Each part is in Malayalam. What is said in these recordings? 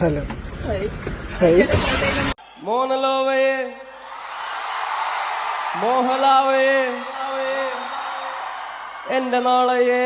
ഹലോ. മോനലോവയെ മോഹലാവയെ എന്റെ നാളെയേ.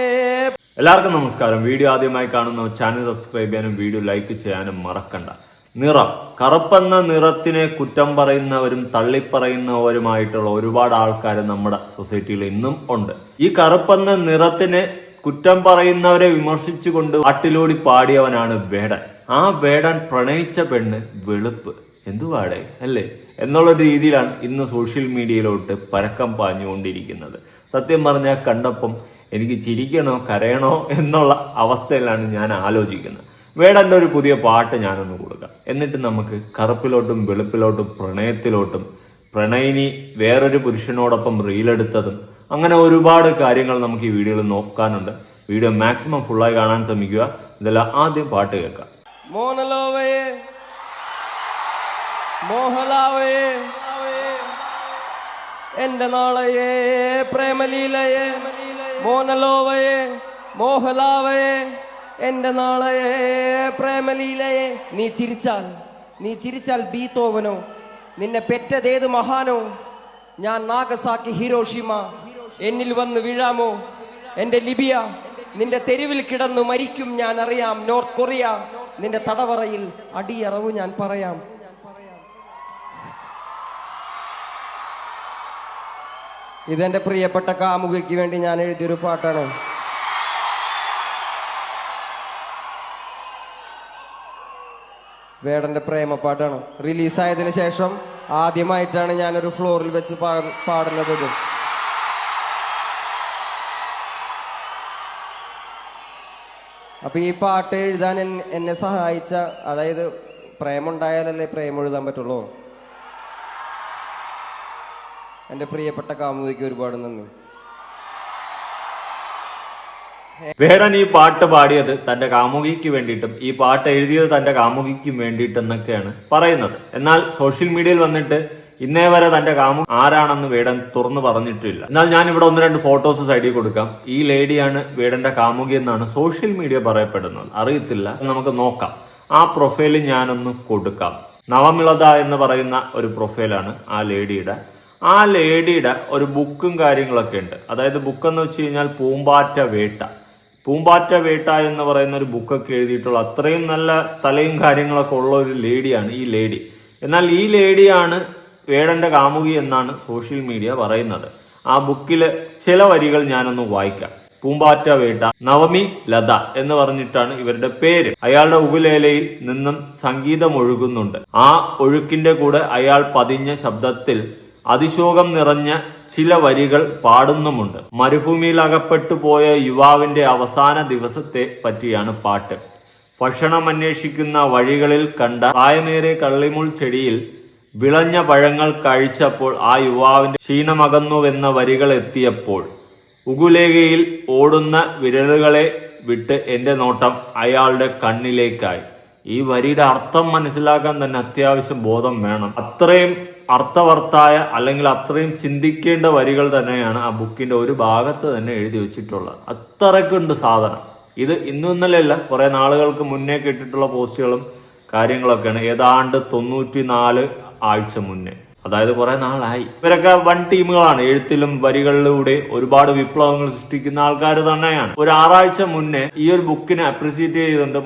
എല്ലാവർക്കും നമസ്കാരം. വീഡിയോ ആദ്യമായി കാണുന്ന ചാനൽ സബ്സ്ക്രൈബ് ചെയ്യാനും വീഡിയോ ലൈക്ക് ചെയ്യാനും മറക്കണ്ട. നിറം. കറുപ്പെന്ന നിറത്തിനെ കുറ്റം പറയുന്നവരും തള്ളിപ്പറയുന്നവരുമായിട്ടുള്ള ഒരുപാട് ആൾക്കാർ നമ്മുടെ സൊസൈറ്റിയിൽ ഇന്നും ഉണ്ട്. ഈ കറുപ്പെന്ന നിറത്തിനെ കുറ്റം പറയുന്നവരെ വിമർശിച്ചുകൊണ്ട് പാട്ടിലൂടി പാടിയവനാണ് വേടൻ. ആ വേടൻ പ്രണയിച്ച പെണ്ണ് വെളുപ്പ്. എന്തുവാടെ? അല്ലേ? എന്നുള്ള രീതിയിലാണ് ഇന്ന് സോഷ്യൽ മീഡിയയിലോട്ട് പരക്കം പാഞ്ഞുകൊണ്ടിരിക്കുന്നത്. സത്യം പറഞ്ഞാൽ കണ്ടപ്പം എനിക്ക് ചിരിക്കണോ കരയണോ എന്നുള്ള അവസ്ഥയിലാണ് ഞാൻ ആലോചിക്കുന്നത്. വേടന്റെ ഒരു പുതിയ പാട്ട് ഞാനൊന്ന് കൊടുക്കാം. എന്നിട്ട് നമുക്ക് കറുപ്പിലോട്ടും വെളുപ്പിലോട്ടും പ്രണയത്തിലോട്ടും പ്രണയിനി വേറൊരു പുരുഷനോടൊപ്പം റീലെടുത്തതും അങ്ങനെ ഒരുപാട് കാര്യങ്ങൾ നമുക്ക് ഈ വീഡിയോയിൽ നോക്കാനുണ്ട്. വീഡിയോ മാക്സിമം ഫുള്ളായി കാണാൻ ശ്രമിക്കുക. ഇതെല്ലാം ആദ്യം പാട്ട് കേൾക്കാം. മോനലോവയെ മോഹലാവയെ എന്റെ നാളയെ പ്രേമലീലയെ. മോനലോവയെ മോഹലാവയെ എന്റെ നാളെ പ്രേമലീലയെ നീ ചിരിച്ചാൽ നീ ചിരിച്ചാൽ ബീത്തോവനോ നിന്നെ പെറ്റതേത് മഹാനോ? ഞാൻ നാഗസാക്കി ഹിരോഷിമ. എന്നിൽ വന്ന് വീഴാമോ? എന്റെ ലിബിയ നിന്റെ തെരുവിൽ കിടന്നു മരിക്കും ഞാൻ അറിയാം. നോർത്ത് കൊറിയ നിന്റെ തടവറയിൽ അടിയറവ് ഞാൻ പറയാം. ഇതെന്റെ പ്രിയപ്പെട്ട കാമുകയ്ക്ക് വേണ്ടി ഞാൻ എഴുതിയൊരു പാട്ടാണ്. വേടന്റെ പ്രേമപ്പാട്ടാണ്. റിലീസായതിനു ശേഷം ആദ്യമായിട്ടാണ് ഞാനൊരു ഫ്ലോറിൽ വെച്ച് പാടുന്നത് അപ്പൊ ഈ പാട്ട് എഴുതാൻ എന്നെ സഹായിച്ച അതായത് പ്രേമുണ്ടായാലല്ലേ പ്രേമം എഴുതാൻ പറ്റുള്ളൂ? എന്റെ പ്രിയപ്പെട്ട കാമുകിക്ക് ഒരുപാട് നന്ദി. വേടൻ ഈ പാട്ട് പാടിയത് തന്റെ കാമുകിക്ക് വേണ്ടിയിട്ടും ഈ പാട്ട് എഴുതിയത് തന്റെ കാമുകിക്ക് വേണ്ടിയിട്ടെന്നൊക്കെയാണ് പറയുന്നത്. എന്നാൽ സോഷ്യൽ മീഡിയയിൽ വന്നിട്ട് ഇന്നേ വരെ തന്റെ കാമു ആരാണെന്ന് വേടൻ തുറന്നു പറഞ്ഞിട്ടില്ല. എന്നാൽ ഞാൻ ഇവിടെ ഒന്ന് രണ്ട് ഫോട്ടോസ് സൈഡിൽ കൊടുക്കാം. ഈ ലേഡിയാണ് വേടന്റെ കാമുകി എന്നാണ് സോഷ്യൽ മീഡിയ പറയപ്പെടുന്നത്. അറിയത്തില്ല. നമുക്ക് നോക്കാം. ആ പ്രൊഫൈൽ ഞാനൊന്ന് കൊടുക്കാം. നവമിളത എന്ന് പറയുന്ന ഒരു പ്രൊഫൈലാണ് ആ ലേഡിയുടെ. ആ ലേഡിയുടെ ഒരു ബുക്കും കാര്യങ്ങളൊക്കെ ഉണ്ട്. അതായത് ബുക്ക് എന്ന് വെച്ച് കഴിഞ്ഞാൽ പൂമ്പാറ്റ വേട്ട. പൂമ്പാറ്റ വേട്ട എന്ന് പറയുന്ന ഒരു ബുക്കൊക്കെ എഴുതിയിട്ടുള്ള അത്രയും നല്ല തലയും കാര്യങ്ങളൊക്കെ ഉള്ള ഒരു ലേഡിയാണ് ഈ ലേഡി. എന്നാൽ ഈ ലേഡിയാണ് വേടന്റെ കാമുകി എന്നാണ് സോഷ്യൽ മീഡിയ പറയുന്നത്. ആ ബുക്കിലെ ചില വരികൾ ഞാനൊന്ന് വായിക്കാം. പൂമ്പാറ്റ വേട്ട നവമി ലത എന്ന് പറഞ്ഞിട്ടാണ് ഇവരുടെ പേര്. അയാളുടെ ഉപലേലയിൽ നിന്നും സംഗീതം ഒഴുകുന്നുണ്ട്. ആ ഒഴുക്കിന്റെ കൂടെ അയാൾ പതിഞ്ഞ ശബ്ദത്തിൽ അതിശോകം നിറഞ്ഞ ചില വരികൾ പാടുന്നുമുണ്ട്. മരുഭൂമിയിൽ അകപ്പെട്ടു പോയ യുവാവിന്റെ അവസാന ദിവസത്തെ പറ്റിയാണ് പാട്ട്. ഭക്ഷണം അന്വേഷിക്കുന്ന വഴികളിൽ കണ്ട പ്രായമേറിയ കള്ളിമുൾ ചെടിയിൽ വിളഞ്ഞ പഴങ്ങൾ കഴിച്ചപ്പോൾ ആ യുവാവിന്റെ ക്ഷീണമകന്നുവെന്ന വരികൾ എത്തിയപ്പോൾ ഉകുലേഖയിൽ ഓടുന്ന വിരലുകളെ വിട്ട് എന്റെ നോട്ടം അയാളുടെ കണ്ണിലേക്കായി. ഈ വരിയുടെ അർത്ഥം മനസ്സിലാക്കാൻ തന്നെ അത്യാവശ്യം ബോധം വേണം. അത്രയും അർത്ഥവർത്തായ അല്ലെങ്കിൽ അത്രയും ചിന്തിക്കേണ്ട വരികൾ തന്നെയാണ് ആ ബുക്കിന്റെ ഒരു ഭാഗത്ത് തന്നെ എഴുതി വെച്ചിട്ടുള്ളത്. അത്രയ്ക്കുണ്ട് സാധനം. ഇത് ഇന്നും ഇന്നലെയല്ല കുറെ നാളുകൾക്ക് മുന്നേ കിട്ടിയിട്ടുള്ള പോസ്റ്റുകളും കാര്യങ്ങളൊക്കെയാണ്. ഏതാണ്ട് തൊണ്ണൂറ്റി നാല് ആഴ്ച മുന്നേ. അതായത് കുറെ നാളായി. ഇവരൊക്കെ വൺ ടീമുകളാണ്. എഴുത്തിലും വരികളിലൂടെ ഒരുപാട് വിപ്ലവങ്ങൾ സൃഷ്ടിക്കുന്ന ആൾക്കാർ തന്നെയാണ്. ഒരു ആറാഴ്ച മുന്നേ ഈ ഒരു ബുക്കിനെ അപ്രിസിയേറ്റ് ചെയ്തുകൊണ്ട്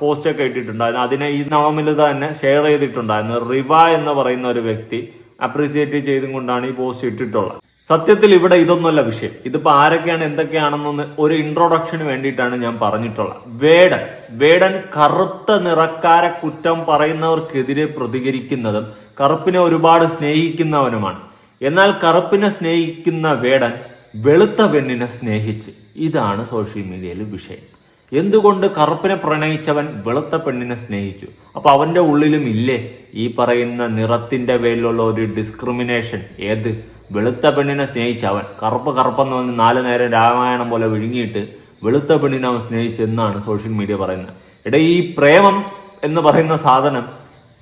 പോസ്റ്റ് ഒക്കെ ഇട്ടിട്ടുണ്ടായിരുന്നു അതിനെ ഈ നവമിൽ തന്നെ ഷെയർ ചെയ്തിട്ടുണ്ടായിരുന്നു. റിവ എന്ന് പറയുന്ന ഒരു വ്യക്തി അപ്രിസിയേറ്റ് ചെയ്തും കൊണ്ടാണ് ഈ പോസ്റ്റ് ഇട്ടിട്ടുള്ളത്. സത്യത്തിൽ ഇവിടെ ഇതൊന്നുമല്ല വിഷയം. ഇതിപ്പോ ആരൊക്കെയാണ് എന്തൊക്കെയാണെന്നൊന്ന് ഒരു ഇൻട്രൊഡക്ഷന് വേണ്ടിയിട്ടാണ് ഞാൻ പറഞ്ഞിട്ടുള്ളത് വേടൻ. വേടൻ കറുത്ത നിറക്കാരെ കുറ്റം പറയുന്നവർക്കെതിരെ പ്രതികരിക്കുന്നതും കറുപ്പിനെ ഒരുപാട് സ്നേഹിക്കുന്നവനുമാണ്. എന്നാൽ കറുപ്പിനെ സ്നേഹിക്കുന്ന വേടൻ വെളുത്ത പെണ്ണിനെ സ്നേഹിച്ച് ഇതാണ് സോഷ്യൽ മീഡിയയിലെ വിഷയം. എന്തുകൊണ്ട് കറുപ്പിനെ പ്രണയിച്ചവൻ വെളുത്ത പെണ്ണിനെ സ്നേഹിച്ചു? അപ്പൊ അവന്റെ ഉള്ളിലും ഇല്ലേ ഈ പറയുന്ന നിറത്തിന്റെ പേരിലുള്ള ഒരു ഡിസ്ക്രിമിനേഷൻ ഏത്? വെളുത്ത പെണ്ണിനെ സ്നേഹിച്ച അവൻ കറുപ്പ് കറുപ്പെന്ന് പറഞ്ഞ് നാല് നേരം രാമായണം പോലെ വിഴുങ്ങിയിട്ട് വെളുത്ത പെണ്ണിനെ അവൻ സ്നേഹിച്ചു എന്നാണ് സോഷ്യൽ മീഡിയ പറയുന്നത്. എടാ ഈ പ്രേമം എന്ന് പറയുന്ന സാധനം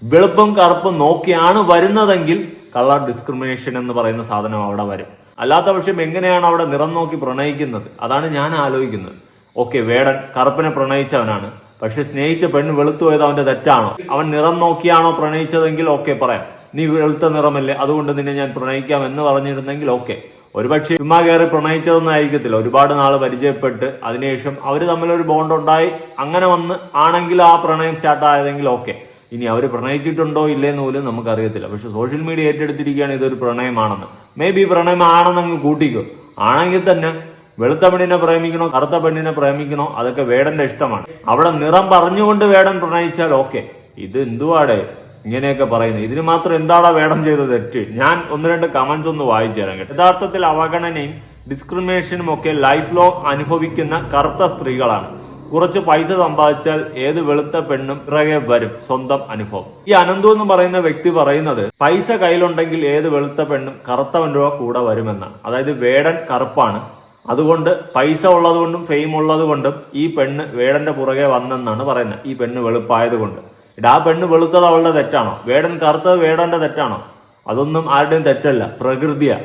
വെളുപ്പും കറുപ്പും നോക്കിയാണ് വരുന്നതെങ്കിൽ കളർ ഡിസ്ക്രിമിനേഷൻ എന്ന് പറയുന്ന സാധനം അവിടെ വരും. അല്ലാത്ത പക്ഷം എങ്ങനെയാണ് അവിടെ നിറം നോക്കി പ്രണയിക്കുന്നത്? അതാണ് ഞാൻ ആലോചിക്കുന്നത്. ഓക്കെ വേടൻ കറുപ്പിനെ പ്രണയിച്ചവനാണ്. പക്ഷെ സ്നേഹിച്ച പെണ്ണ് വെളുത്തു പോയത് അവന്റെ തെറ്റാണോ? അവൻ നിറം നോക്കിയാണോ പ്രണയിച്ചതെങ്കിൽ ഓക്കെ പറയാം. നീ വെളുത്ത നിറമല്ലേ? അതുകൊണ്ട് നിന്നെ ഞാൻ പ്രണയിക്കാം എന്ന് പറഞ്ഞിരുന്നെങ്കിൽ ഓക്കെ. ഒരുപക്ഷെ ചുമ്മാ കയറി പ്രണയിച്ചതൊന്നും ആയിരിക്കത്തില്ല. ഒരുപാട് നാൾ പരിചയപ്പെട്ട് അതിനുശേഷം അവർ തമ്മിലൊരു ബോണ്ട് ഉണ്ടായി അങ്ങനെ വന്ന് ആണെങ്കിൽ ആ പ്രണയം സ്റ്റാർട്ടായതെങ്കിൽ ഓക്കെ. ഇനി അവർ പ്രണയിച്ചിട്ടുണ്ടോ ഇല്ലേന്ന് പോലും നമുക്കറിയത്തില്ല. പക്ഷെ സോഷ്യൽ മീഡിയ ഏറ്റെടുത്തിരിക്കുകയാണ് ഇതൊരു പ്രണയമാണെന്ന്. മേ ബി പ്രണയമാണെന്ന് അങ്ങ് കൂട്ടിക്കോ. ആണെങ്കിൽ തന്നെ വെളുത്ത പെണ്ണിനെ പ്രേമിക്കണോ കറുത്ത പെണ്ണിനെ പ്രേമിക്കണോ അതൊക്കെ വേടന്റെ ഇഷ്ടമാണ്. അവിടെ നിറം പറഞ്ഞുകൊണ്ട് വേടൻ പ്രണയിച്ചാൽ ഓക്കെ. ഇത് എന്തുവാടേ? ഇങ്ങനെയൊക്കെ പറയുന്നത് ഇതിന് മാത്രം എന്താടാ വേടം ചെയ്ത തെറ്റ്. ഞാൻ ഒന്ന് രണ്ട് കമന്റ്സ് ഒന്ന് വായിച്ചു തരാം കേട്ടോ. യഥാർത്ഥത്തിൽ അവഗണനയും ഡിസ്ക്രിമിനേഷനും ഒക്കെ ലൈഫ് ലോങ് അനുഭവിക്കുന്ന കറുത്ത സ്ത്രീകളാണ്. കുറച്ച് പൈസ സമ്പാദിച്ചാൽ ഏത് വെളുത്ത പെണ്ണും പിറകെ വരും. സ്വന്തം അനുഭവം. ഈ അനന്തു എന്ന് പറയുന്ന വ്യക്തി പറയുന്നത് പൈസ കയ്യിലുണ്ടെങ്കിൽ ഏത് വെളുത്ത പെണ്ണും കറുത്തവന്റെ കൂടെ വരുമെന്നാണ്. അതായത് വേടൻ കറുപ്പാണ്. അതുകൊണ്ട് പൈസ ഉള്ളതുകൊണ്ടും ഫെയിം ഉള്ളതുകൊണ്ടും ഈ പെണ്ണ് വേടന്റെ പുറകെ വന്നെന്നാണ് പറയുന്നത്. ഈ പെണ്ണ് വെളുപ്പായത് കൊണ്ട് ഇടാ പെണ്ണ് വെളുത്തത് അവളുടെ തെറ്റാണോ? വേടൻ കറുത്തത് വേടന്റെ തെറ്റാണോ? അതൊന്നും ആരുടെയും തെറ്റല്ല പ്രകൃതിയാ.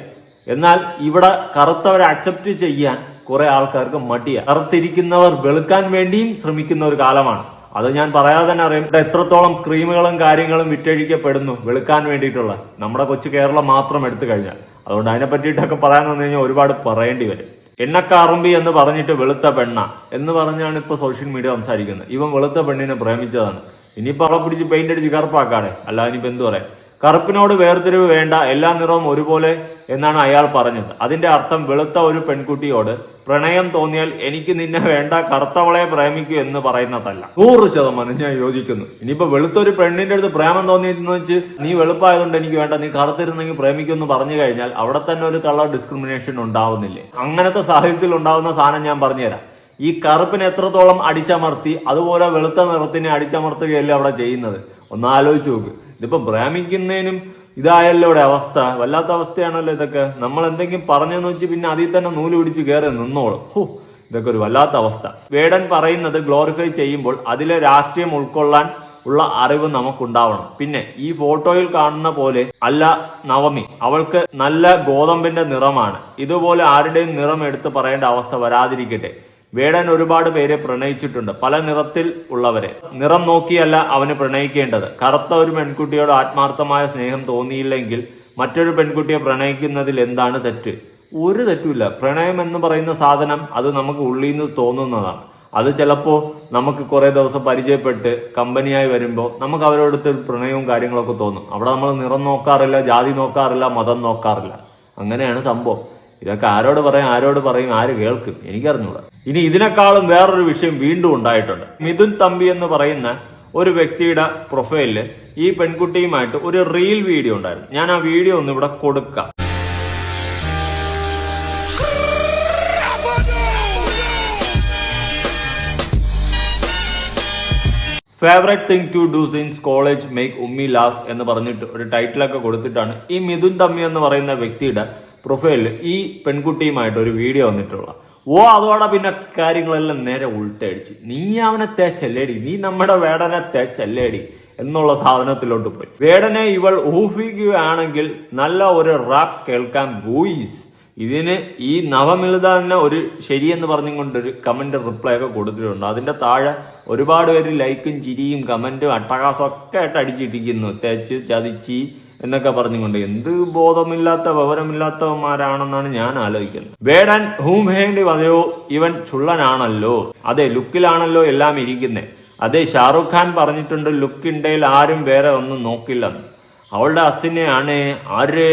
എന്നാൽ ഇവിടെ കറുത്തവരെ അക്സെപ്റ്റ് ചെയ്യാൻ കുറെ ആൾക്കാർക്ക് മടിയാണ് കറുത്തിരിക്കുന്നവർ വെളുക്കാൻ വേണ്ടിയും ശ്രമിക്കുന്ന ഒരു കാലമാണ്. അത് ഞാൻ പറയാതെ തന്നെ അറിയാം. ഇവിടെ എത്രത്തോളം ക്രീമുകളും കാര്യങ്ങളും വിറ്റഴിക്കപ്പെടുന്നു വെളുക്കാൻ വേണ്ടിയിട്ടുള്ള. നമ്മുടെ കൊച്ചു കേരളം മാത്രം എടുത്തു കഴിഞ്ഞാൽ. അതുകൊണ്ട് അതിനെ പറ്റിയിട്ടൊക്കെ പറയാൻ വന്നു കഴിഞ്ഞാൽ ഒരുപാട് പറയേണ്ടി വരും. എണ്ണക്കാറുമ്പി എന്ന് പറഞ്ഞിട്ട് വെളുത്ത പെണ്ണ എന്ന് പറഞ്ഞാണ് ഇപ്പൊ സോഷ്യൽ മീഡിയ സംസാരിക്കുന്നത്. ഇവൻ വെളുത്ത പെണ്ണിനെ പ്രേമിച്ചതാണ്. ഇനിയിപ്പോ അവളെ പിടിച്ച് പെയിന്റ് അടിച്ച് കറുപ്പാക്കാണ്. അല്ല ഇനിയിപ്പോൾ എന്തു പറയാം? കറുപ്പിനോട് വേർതിരിവ് വേണ്ട എല്ലാ നിറവും ഒരുപോലെ എന്നാണ് അയാൾ പറഞ്ഞത്. അതിന്റെ അർത്ഥം വെളുത്ത ഒരു പെൺകുട്ടിയോട് പ്രണയം തോന്നിയാൽ എനിക്ക് നിന്നെ വേണ്ട കറുത്തവളെ പ്രേമിക്കൂ എന്ന് പറയുന്നതല്ല. നൂറ് ശതമാനം ഞാൻ യോജിക്കുന്നു. ഇനിയിപ്പോ വെളുത്തൊരു പെണ്ണിന്റെ അടുത്ത് പ്രേമം തോന്നിയെന്ന് വെച്ച് നീ വെളുപ്പായതുകൊണ്ട് എനിക്ക് വേണ്ട നീ കറുത്തിരുന്നെങ്കിൽ പ്രേമിക്കൂ എന്ന് പറഞ്ഞു കഴിഞ്ഞാൽ അവിടെ തന്നെ ഒരു കളർ ഡിസ്ക്രിമിനേഷൻ ഉണ്ടാവുന്നില്ലേ? അങ്ങനത്തെ സാഹചര്യത്തിൽ ഉണ്ടാവുന്ന സാധനം ഞാൻ പറഞ്ഞുതരാം. ഈ കറുപ്പിനെ എത്രത്തോളം അടിച്ചമർത്തി അതുപോലെ വെളുത്ത നിറത്തിനെ അടിച്ചമർത്തുകയല്ലേ അവിടെ ചെയ്യുന്നത്? ഒന്ന് ആലോചിച്ച് നോക്ക്. ഇതിപ്പോ ഭ്രാമിക്കുന്നതിനും ഇതായല്ലോ ഇവിടെ അവസ്ഥ. വല്ലാത്ത അവസ്ഥയാണല്ലോ ഇതൊക്കെ. നമ്മൾ എന്തെങ്കിലും പറഞ്ഞെന്ന് വെച്ച് പിന്നെ അതിൽ തന്നെ നൂൽ പിടിച്ച് കയറി നിന്നോളും. ഹോ ഇതൊക്കെ ഒരു വല്ലാത്ത അവസ്ഥ. വേടൻ പറയുന്നത് ഗ്ലോറിഫൈ ചെയ്യുമ്പോൾ അതിലെ രാഷ്ട്രീയം ഉൾക്കൊള്ളാൻ ഉള്ള അറിവ് നമുക്കുണ്ടാവണം. പിന്നെ ഈ ഫോട്ടോയിൽ കാണുന്ന പോലെ അല്ല നവമി. അവൾക്ക് നല്ല ഗോതമ്പിന്റെ നിറമാണ്. ഇതുപോലെ ആരുടെയും നിറം എടുത്ത് പറയേണ്ട അവസ്ഥ വരാതിരിക്കട്ടെ. വേടൻ ഒരുപാട് പേരെ പ്രണയിച്ചിട്ടുണ്ട്. പല നിറത്തിൽ ഉള്ളവരെ. നിറം നോക്കിയല്ല അവന് പ്രണയിക്കേണ്ടത്. കറുത്ത ഒരു പെൺകുട്ടിയോട് ആത്മാർത്ഥമായ സ്നേഹം തോന്നിയില്ലെങ്കിൽ മറ്റൊരു പെൺകുട്ടിയെ പ്രണയിക്കുന്നതിൽ എന്താണ് തെറ്റ്? ഒരു തെറ്റുമില്ല. പ്രണയം എന്ന് പറയുന്ന സാധനം അത് നമുക്ക് ഉള്ളിൽ നിന്ന് തോന്നുന്നതാണ്. അത് ചിലപ്പോൾ നമുക്ക് കുറേ ദിവസം പരിചയപ്പെട്ട് കമ്പനിയായി വരുമ്പോൾ നമുക്ക് അവരോടുത്ത് പ്രണയവും കാര്യങ്ങളൊക്കെ തോന്നും. അവിടെ നമ്മൾ നിറം നോക്കാറില്ല ജാതി നോക്കാറില്ല മതം നോക്കാറില്ല. അങ്ങനെയാണ് സംഭവം. ഇതൊക്കെ ആരോട് പറയും ആരോട് പറയും ആര് കേൾക്കും? എനിക്കറിഞ്ഞൂടാ. ഇനി ഇതിനേക്കാളും വേറൊരു വിഷയം വീണ്ടും ഉണ്ടായിട്ടുണ്ട്. മിഥുൻ തമ്പി എന്ന് പറയുന്ന ഒരു വ്യക്തിയുടെ പ്രൊഫൈലിൽ ഈ പെൺകുട്ടിയുമായിട്ട് ഒരു റീൽ വീഡിയോ ഉണ്ടായിരുന്നു. ഞാൻ ആ വീഡിയോ ഒന്ന് ഇവിടെ കൊടുക്കാം. Favourite thing to do since college make ഉമ്മി ലാഫ് എന്ന് പറഞ്ഞിട്ട് ഒരു ടൈറ്റിലൊക്കെ കൊടുത്തിട്ടാണ് ഈ മിഥുൻ തമ്മി എന്ന് പറയുന്ന വ്യക്തിയുടെ പ്രൊഫൈലിൽ ഈ പെൺകുട്ടിയുമായിട്ട് ഒരു വീഡിയോ വന്നിട്ടുള്ള. ഓ അതോടെ പിന്നെ കാര്യങ്ങളെല്ലാം നേരെ ഉൾട്ടടിച്ച് നീ അവനെ തേച്ചല്ലേടി. നീ നമ്മുടെ വേടനെ തേച്ചല്ലേടി എന്നുള്ള സാധനത്തിലോട്ട് പോയി. വേടനെ ഇവൾ ഊഹിക്കുകയാണെങ്കിൽ നല്ല ഒരു റാപ്പ് കേൾക്കാൻ ബോയ്സ് ഇതിന് ഈ നവമിളിത തന്നെ ഒരു ശരിയെന്ന് പറഞ്ഞുകൊണ്ട് ഒരു കമന്റ് റിപ്ലൈ ഒക്കെ കൊടുത്തിട്ടുണ്ട്. അതിന്റെ താഴെ ഒരുപാട് പേര് ലൈക്കും ചിരിയും കമന്റും അട്ടകാസൊക്കെ ആയിട്ട് അടിച്ചിട്ടിരിക്കുന്നു. തേച്ച് ചതിച്ചി എന്നൊക്കെ പറഞ്ഞുകൊണ്ട് എന്ത് ബോധമില്ലാത്ത വിവരമില്ലാത്തവന്മാരാണെന്നാണ് ഞാൻ ആലോചിക്കുന്നത്. വേടൻ ഹൂം ഹേണ്ടി വധയോ ഇവൻ ചുള്ളനാണല്ലോ. അതെ ലുക്കിലാണല്ലോ എല്ലാം ഇരിക്കുന്നത് അതെ ഷാറുഖ് ഖാൻ പറഞ്ഞിട്ടുണ്ട് ലുക്ക് ഉണ്ടെങ്കിൽ ആരും വേറെ ഒന്നും നോക്കില്ലെന്ന്. അവളുടെ അസിനെയാണ് ആര്?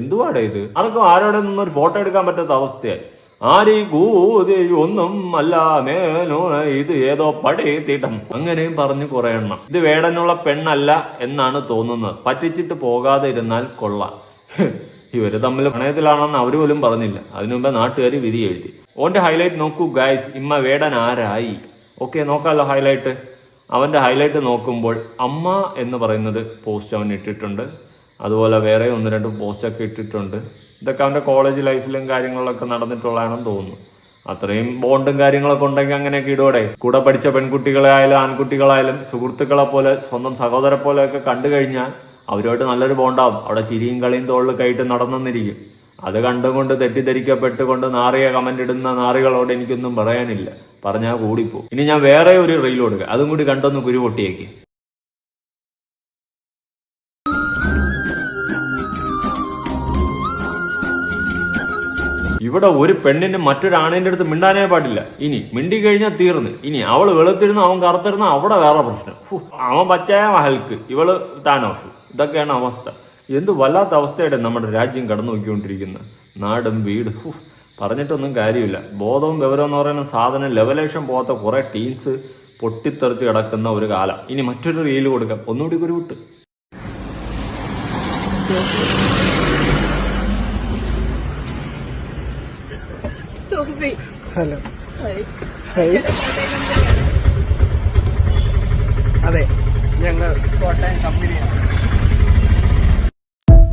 എന്തുവാടെ ഇത്? ആർക്കും ആരോടെ നിന്നൊരു ഫോട്ടോ എടുക്കാൻ പറ്റാത്ത അവസ്ഥയായി. ആരീ കൂതി ഒന്നും അല്ല മേനോ ഇത് ഏതോ പടയെത്തിട്ടം തീട്ടം അങ്ങനെയും പറഞ്ഞു കുറെ എണ്ണം. ഇത് വേടനുള്ള പെണ്ണല്ല എന്നാണ് തോന്നുന്നത്. പറ്റിച്ചിട്ട് പോകാതെ ഇരുന്നാൽ കൊള്ളാം. ഇവർ തമ്മിൽ പ്രണയത്തിലാണെന്ന് അവർ പോലും പറഞ്ഞില്ല. അതിനുമുമ്പ് നാട്ടുകാർ വിധി എഴുതി. ഓന്റെ ഹൈലൈറ്റ് നോക്കൂ ഗായ്സ് ഇമ്മ വേടൻ ആരായി? ഓക്കെ നോക്കാമല്ലോ ഹൈലൈറ്റ്. അവന്റെ ഹൈലൈറ്റ് നോക്കുമ്പോൾ അമ്മ എന്ന് പറയുന്നത് പോസ്റ്റ് അവൻ ഇട്ടിട്ടുണ്ട് അതുപോലെ വേറെ ഒന്ന് രണ്ട് പോസ്റ്റൊക്കെ ഇട്ടിട്ടുണ്ട്. ഇതൊക്കെ അവന്റെ കോളേജ് ലൈഫിലും കാര്യങ്ങളിലൊക്കെ നടന്നിട്ടുള്ളതാണെന്ന് തോന്നുന്നു. അത്രയും ബോണ്ടും കാര്യങ്ങളൊക്കെ ഉണ്ടെങ്കിൽ അങ്ങനെയൊക്കെ ഇടോടെ കൂടെ പഠിച്ച പെൺകുട്ടികളായാലും ആൺകുട്ടികളായാലും സുഹൃത്തുക്കളെ പോലെ സ്വന്തം സഹോദരെ പോലെയൊക്കെ കണ്ടു കഴിഞ്ഞാൽ അവരുമായിട്ട് നല്ലൊരു ബോണ്ടാവും അവിടെ ചിരിയും കളിയും തോളിൽ കയറ്റി നടന്നെന്നിരിക്കും. അത് കണ്ടുകൊണ്ട് തെറ്റിദ്ധരിക്കപ്പെട്ടുകൊണ്ട് നാറിയ കമന്റ് ഇടുന്ന നാറികളോട് എനിക്കൊന്നും പറയാനില്ല. പറഞ്ഞാൽ കൂടിപ്പോ ഇനി ഞാൻ വേറെ ഒരു റീൽ കൊടുക്കുക അതും കൂടി കണ്ടൊന്ന് കുരു ഇവിടെ ഒരു പെണ്ണിന് മറ്റൊരാണിന്റെ അടുത്ത് മിണ്ടാനേ പാടില്ല. ഇനി മിണ്ടി കഴിഞ്ഞാൽ തീർന്ന്. ഇനി അവൾ വെളുത്തിരുന്ന അവൻ കറുത്തിരുന്ന അവിടെ വേറെ പ്രശ്നം. അവൻ പച്ചയ ഹൽക്ക് ഇവൾ താനോസ്. ഇതൊക്കെയാണ് അവസ്ഥ. എന്ത് വല്ലാത്ത അവസ്ഥയുടെ നമ്മുടെ രാജ്യം കടന്നു നോക്കിക്കൊണ്ടിരിക്കുന്നത് നാടും വീട്. പറഞ്ഞിട്ടൊന്നും കാര്യമില്ല. ബോധവും വിവരം എന്ന് പറയുന്ന സാധനം ലെവലേഷൻ പോകാത്ത കുറേ ടീംസ് പൊട്ടിത്തെറിച്ച് കിടക്കുന്ന ഒരു കാലം. ഇനി മറ്റൊരു റീൽ കൊടുക്കാം. ഒന്നുകൂടി ഒരു വിട്ട് ഹലോ. അതെ. ഞങ്ങൾ കോട്ടയം കമ്പനിയാണ്.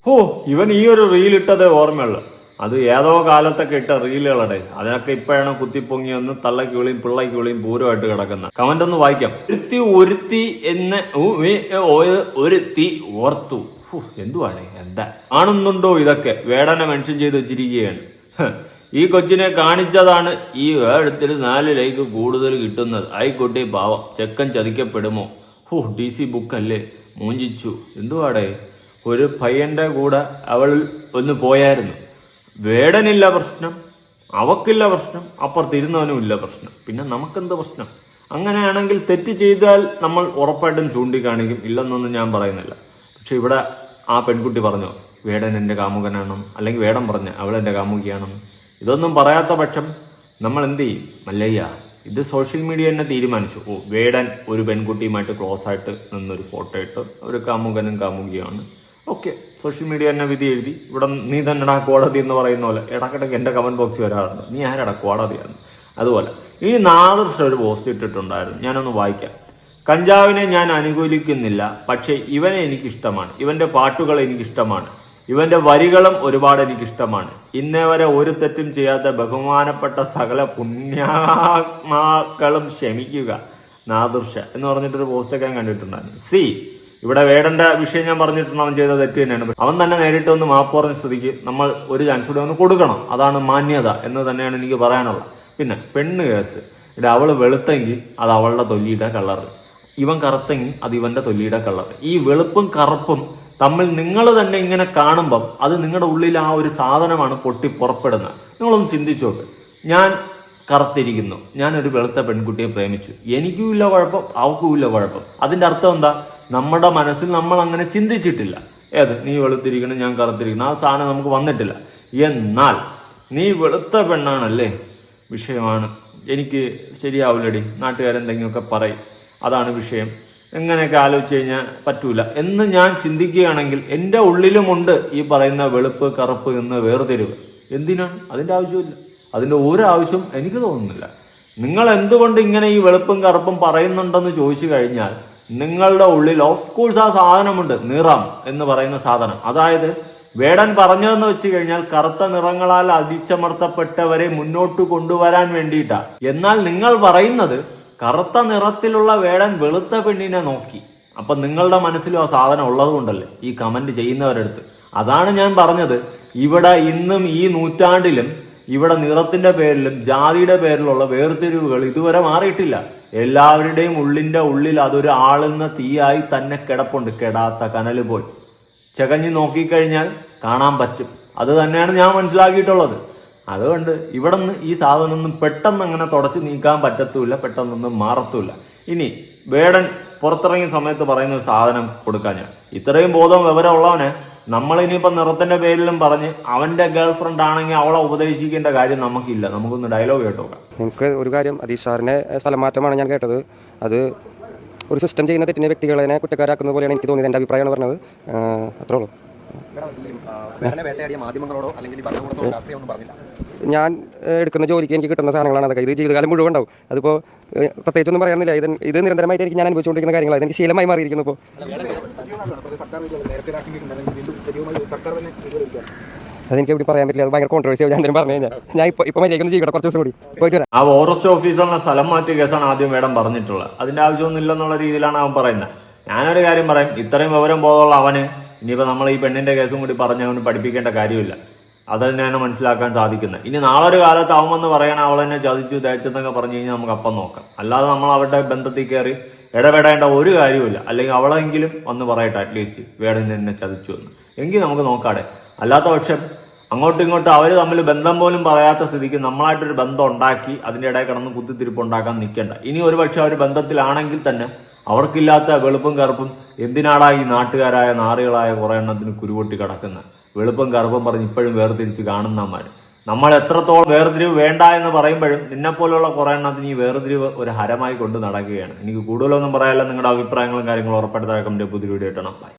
ഓ ഇവൻ ഈ ഒരു റീൽ ഇട്ടതേ ഓർമ്മയുള്ളു. അത് ഏതോ കാലത്തൊക്കെ ഇട്ട റീലുകളടെ അതിനൊക്കെ ഇപ്പോഴാണ് കുത്തിപ്പൊങ്ങി ഒന്ന് തള്ളക്ക് വിളിയും പിള്ളയ്ക്ക് വിളിയും പൂരമായിട്ട് കിടക്കുന്ന. കമന്റ് ഒന്ന് വായിക്കാം. ഒരുത്തി ഒരുത്തി എന്ന് ഒരുത്തി ഓർത്തു. ഹു, എന്തുവാണ് എന്താ? ആണെന്നുണ്ടോ ഇതൊക്കെ? വേടനെ മെൻഷൻ ചെയ്ത് വെച്ചിരിക്കുകയാണ്. ഈ കൊച്ചിനെ കാണിച്ചതാണ് ഈ വേഴത്തിൽ നാല് ലൈക്ക് കൂടുതൽ കിട്ടുന്നത്. ആയിക്കോട്ടെ പാവം. ചെക്കൻ ചതിക്കപ്പെടുമോ? ഹോ ഡി സി ബുക്കല്ലേ? മൂഞ്ചിച്ചു. എന്തുവാടേ? ഒരു പയ്യന്റെ കൂടെ അവൾ ഒന്ന് പോയായിരുന്നു. വേടനില്ല പ്രശ്നം അവക്കില്ല പ്രശ്നം അപ്പുറത്തിരുന്നവനും ഇല്ല പ്രശ്നം. പിന്നെ നമുക്കെന്ത് പ്രശ്നം? അങ്ങനെയാണെങ്കിൽ തെറ്റ് ചെയ്താൽ നമ്മൾ ഉറപ്പായിട്ടും ചൂണ്ടിക്കാണിക്കും. ഇല്ലെന്നൊന്നും ഞാൻ പറയുന്നില്ല. പക്ഷെ ഇവിടെ ആ പെൺകുട്ടി പറഞ്ഞു വേടൻ എന്റെ കാമുകനാണെന്നും അല്ലെങ്കിൽ വേടം പറഞ്ഞ അവൾ എന്റെ കാമുകിയാണെന്നും. ഇതൊന്നും പറയാത്ത പക്ഷം നമ്മൾ എന്ത് ചെയ്യും? മല്ലയ്യ ഇത് സോഷ്യൽ മീഡിയ തന്നെ തീരുമാനിച്ചു. ഓ വേടൻ ഒരു പെൺകുട്ടിയുമായിട്ട് ക്ലോസ് ആയിട്ട് നിന്നൊരു ഫോട്ടോ ഇട്ട് ഒരു കാമുകനും കാമുകിയാണ് ഓക്കെ സോഷ്യൽ മീഡിയ തന്നെ വിധി എഴുതി. ഇവിടെ നീ തന്നെടാ കോടതി എന്ന് പറയുന്ന പോലെ. ഇടക്കിടക്ക് എന്റെ കമന്റ് ബോക്സിൽ വരാറുണ്ട് നീ ആരടാ കോടതിയാണ് അതുപോലെ ഇനി നാദർഷ ഒരു പോസ്റ്റ് ഇട്ടിട്ടുണ്ടായിരുന്നു. ഞാനൊന്ന് വായിക്കാം. കഞ്ചാവിനെ ഞാൻ അനുകൂലിക്കുന്നില്ല പക്ഷേ ഇവനെ എനിക്കിഷ്ടമാണ്. ഇവന്റെ പാട്ടുകൾ എനിക്കിഷ്ടമാണ്. ഇവന്റെ വരികളും ഒരുപാട് എനിക്കിഷ്ടമാണ്. ഇന്നേ വരെ ഒരു തെറ്റും ചെയ്യാത്ത ബഹുമാനപ്പെട്ട സകല പുണ്യാത്മാക്കളും ക്ഷമിക്കുക നാദൃശ എന്ന് പറഞ്ഞിട്ടൊരു പോസ്റ്റൊക്കെ ഞാൻ കണ്ടിട്ടുണ്ടായിരുന്നു. സി ഇവിടെ വേടന്റെ വിഷയം ഞാൻ പറഞ്ഞിട്ടുണ്ട് അവൻ ചെയ്ത തെറ്റ് തന്നെയാണ്. അവൻ തന്നെ നേരിട്ട് ഒന്ന് മാപ്പ് പറഞ്ഞ സ്ഥിതിക്ക് നമ്മൾ ഒരു ചാൻസ് കൂടെ ഒന്ന് കൊടുക്കണം. അതാണ് മാന്യത എന്ന് തന്നെയാണ് എനിക്ക് പറയാനുള്ളത്. പിന്നെ പെണ്ണ് കേസ്. ഇവിടെ അവൾ വെളുത്തെങ്കിൽ അത് അവളുടെ തൊല്ലിയുടെ കളറ് ഇവൻ കറുത്തെങ്കിൽ അത് ഇവന്റെ തൊല്ലിയുടെ കളർ ഈ വെളുപ്പും കറുപ്പും തമ്മിൽ നിങ്ങൾ തന്നെ ഇങ്ങനെ കാണുമ്പം അത് നിങ്ങളുടെ ഉള്ളിൽ ആ ഒരു സാധനമാണ് പൊട്ടി പുറപ്പെടുന്നത്. നിങ്ങളൊന്ന് ചിന്തിച്ചു നോക്ക്. ഞാൻ കറുത്തിരിക്കുന്നു. ഞാൻ ഒരു വെളുത്ത പെൺകുട്ടിയെ പ്രേമിച്ചു. എനിക്കും ഇല്ല കുഴപ്പം അവൾക്കും ഇല്ല കുഴപ്പം. അതിന്റെ അർത്ഥം എന്താ? നമ്മുടെ മനസ്സിൽ നമ്മൾ അങ്ങനെ ചിന്തിച്ചിട്ടില്ല. ഏത്? നീ വെളുത്തിരിക്കണം ഞാൻ കറുത്തിരിക്കണം ആ സാധനം നമുക്ക് വന്നിട്ടില്ല. എന്നാൽ നീ വെളുത്ത പെണ്ണാണല്ലേ? വിഷയമാണ്. എനിക്ക് ശരിയാവില്ലടി. നാട്ടുകാരെന്തെങ്കിലുമൊക്കെ പറയും. അതാണ് വിഷയം. എങ്ങനെയൊക്കെ ആലോചിച്ച് കഴിഞ്ഞാൽ പറ്റൂല. എന്ന് ഞാൻ ചിന്തിക്കുകയാണെങ്കിൽ എന്റെ ഉള്ളിലുമുണ്ട് ഈ പറയുന്ന വെളുപ്പ് കറുപ്പ് എന്ന് വേർതിരിവ്. എന്തിനാണ് അതിന്റെ ആവശ്യമില്ല. അതിന്റെ ഒരു ആവശ്യം എനിക്ക് തോന്നുന്നില്ല. നിങ്ങൾ എന്തുകൊണ്ട് ഇങ്ങനെ ഈ വെളുപ്പും കറുപ്പും പറയുന്നുണ്ടെന്ന് ചോദിച്ചു കഴിഞ്ഞാൽ നിങ്ങളുടെ ഉള്ളിൽ ഓഫ് കോഴ്സ് ആ സാധനമുണ്ട് നിറം എന്ന് പറയുന്ന സാധനം. അതായത് വേടൻ പറഞ്ഞതെന്ന് വെച്ച് കഴിഞ്ഞാൽ കറുത്ത നിറങ്ങളാൽ അടിച്ചമർത്തപ്പെട്ടവരെ മുന്നോട്ട് കൊണ്ടുവരാൻ വേണ്ടിയിട്ടാണ് എന്നാൽ നിങ്ങൾ പറയുന്നത് കറുത്ത നിറത്തിലുള്ള വേടൻ വെളുത്ത പെണ്ണിനെ നോക്കി. അപ്പൊ നിങ്ങളുടെ മനസ്സിലും ആ സാധനം ഉള്ളതുകൊണ്ടല്ലേ ഈ കമന്റ് ചെയ്യുന്നവരടുത്ത്. അതാണ് ഞാൻ പറഞ്ഞത്. ഇവിടെ ഇന്നും ഈ നൂറ്റാണ്ടിലും ഇവിടെ നിറത്തിന്റെ പേരിലും ജാതിയുടെ പേരിലുള്ള വേർതിരിവുകൾ ഇതുവരെ മാറിയിട്ടില്ല. എല്ലാവരുടെയും ഉള്ളിന്റെ ഉള്ളിൽ അതൊരു ആളുന്ന തീയായി തന്നെ കിടപ്പുണ്ട്. കെടാത്ത കനൽ പോയി ചകഞ്ഞ് നോക്കിക്കഴിഞ്ഞാൽ കാണാൻ പറ്റും. അത് തന്നെയാണ് ഞാൻ മനസ്സിലാക്കിയിട്ടുള്ളത്. അതുകൊണ്ട് ഇവിടെ നിന്ന് ഈ സാധനമൊന്നും പെട്ടെന്ന് അങ്ങനെ തുടച്ച് നീക്കാൻ പറ്റത്തുമില്ല പെട്ടെന്നൊന്നും മാറത്തുമില്ല ഇനി വേടൻ പുറത്തിറങ്ങിയ സമയത്ത് പറയുന്ന ഒരു സാധനം കൊടുക്കാൻ ഞാൻ. ഇത്രയും ബോധവും നമ്മൾ ഇനിയിപ്പോൾ നിറത്തിന്റെ പേരിലും പറഞ്ഞ് അവന്റെ ഗേൾഫ്രണ്ട് ആണെങ്കിൽ അവളെ ഉപദേശിക്കേണ്ട കാര്യം നമുക്കില്ല. നമുക്കൊന്ന് ഡയലോഗ് കേട്ടോക്കാം. നിങ്ങൾക്ക് ഒരു കാര്യം അതീഷ് സ്ഥലം മാറ്റമാണ് ഞാൻ കേട്ടത്. അത് ഒരു സിസ്റ്റം ചെയ്യുന്ന തെറ്റിനെ വ്യക്തികളെ കുറ്റക്കാരാക്കുന്ന പോലെയാണ് എനിക്ക് തോന്നിയത്. എന്റെ അഭിപ്രായമാണ് പറഞ്ഞത്. അത്രേ ഉള്ളൂ. ഞാൻ എടുക്കുന്ന ജോലിക്ക് എനിക്ക് കിട്ടുന്ന സാധനങ്ങളാണ് അതൊക്കെ. ഇത് ജീവിതകാലം മുഴുവൻ ഉണ്ടാവും. അതിപ്പോൾ പ്രത്യേകിച്ച് പ്രത്യേകിച്ചൊന്നും പറയാനില്ല. ഇത് ഇത് നിരന്തരമായിട്ട് എനിക്ക് ഞാൻ അനുഭവിച്ചുകൊണ്ടിരിക്കുന്ന കാര്യങ്ങളാണ് അതെനിക്ക് ശീലമായി മാറിയിരിക്കുന്നു ഇപ്പോൾ അതെനിക്ക് എവിടെ പറയാൻ പറ്റില്ല. അത് ഭയങ്കര കോൺട്രവേഴ്സി ഞാൻ എന്തെങ്കിലും പറഞ്ഞു കഴിഞ്ഞാൽ. ഞാൻ ഇപ്പോൾ ഇപ്പോൾ മര്യാദയ്ക്ക് ജീവിക്കട്ടെ. കുറച്ച് ദിവസം കൂടി. പോയിട്ട് വരാം. ആ ഫോറസ്റ്റ് ഓഫീസറിനെ സ്ഥലം മാറ്റിയ കേസാണ് ആദ്യം മേഡം പറഞ്ഞിട്ടുള്ളത്. അതിന്റെ ആവശ്യമൊന്നും ഇല്ലെന്നുള്ള രീതിയിലാണ് അവൻ പറയുന്നത്. ഞാനൊരു കാര്യം പറയും. ഇത്രയും വിവരം ബോധമുള്ള അവന് ഇനിയിപ്പോൾ നമ്മൾ ഈ പെണ്ണിന്റെ കേസും കൂടി പറഞ്ഞ് അവന് പഠിപ്പിക്കേണ്ട കാര്യമില്ല. അത് തന്നെയാണ് മനസ്സിലാക്കാൻ സാധിക്കുന്നത്. ഇനി നാളെ ഒരു കാലത്ത് അവമെന്ന് പറയണ അവൾ തന്നെ ചതിച്ചു തേച്ചെന്നൊക്കെ പറഞ്ഞു കഴിഞ്ഞാൽ നമുക്ക് അപ്പം നോക്കാം. അല്ലാതെ നമ്മൾ അവരുടെ ബന്ധത്തിൽ കയറി ഇടപെടേണ്ട ഒരു കാര്യമില്ല അല്ലെങ്കിൽ അവളെങ്കിലും വന്ന് പറയട്ടെ അറ്റ്ലീസ്റ്റ് വേടൻ എന്നെ ചതിച്ചു എന്ന്. എങ്കിൽ നമുക്ക് നോക്കാടെ. അല്ലാത്ത പക്ഷം അങ്ങോട്ടും ഇങ്ങോട്ടും അവർ തമ്മിൽ ബന്ധം പോലും പറയാത്ത സ്ഥിതിക്ക് നമ്മളായിട്ടൊരു ബന്ധം ഉണ്ടാക്കി അതിന്റെ ഇടയിൽ കിടന്ന് കുത്തിത്തിരിപ്പ് ഉണ്ടാക്കാൻ നിൽക്കേണ്ട. ഇനി ഒരു പക്ഷെ അവർ ബന്ധത്തിലാണെങ്കിൽ തന്നെ അവർക്കില്ലാത്ത വെളുപ്പും കറുപ്പും എന്തിനാടാ ഈ നാട്ടുകാരായ നാറികളായ കുറേ എണ്ണത്തിന് കുരുപൊട്ടി കിടക്കുന്നത് വെളുപ്പം ഗർഭം പറഞ്ഞ് ഇപ്പോഴും വേർതിരിച്ച് കാണുന്നമാർ നമ്മൾ എത്രത്തോളം വേർതിരിവ് വേണ്ട എന്ന് പറയുമ്പോഴും നിന്നെപ്പോലുള്ള കുറേ എണ്ണത്തിന് ഈ വേർതിരിവ് ഒരു ഹരമായി കൊണ്ട് നടക്കുകയാണ്. എനിക്ക് കൂടുതലൊന്നും പറയാനില്ല. നിങ്ങളുടെ അഭിപ്രായങ്ങളും കാര്യങ്ങളും ഉറപ്പെടുത്താൻ കമ്മിറ്റി പുതിയ വീഡിയോ ഇട്ടണം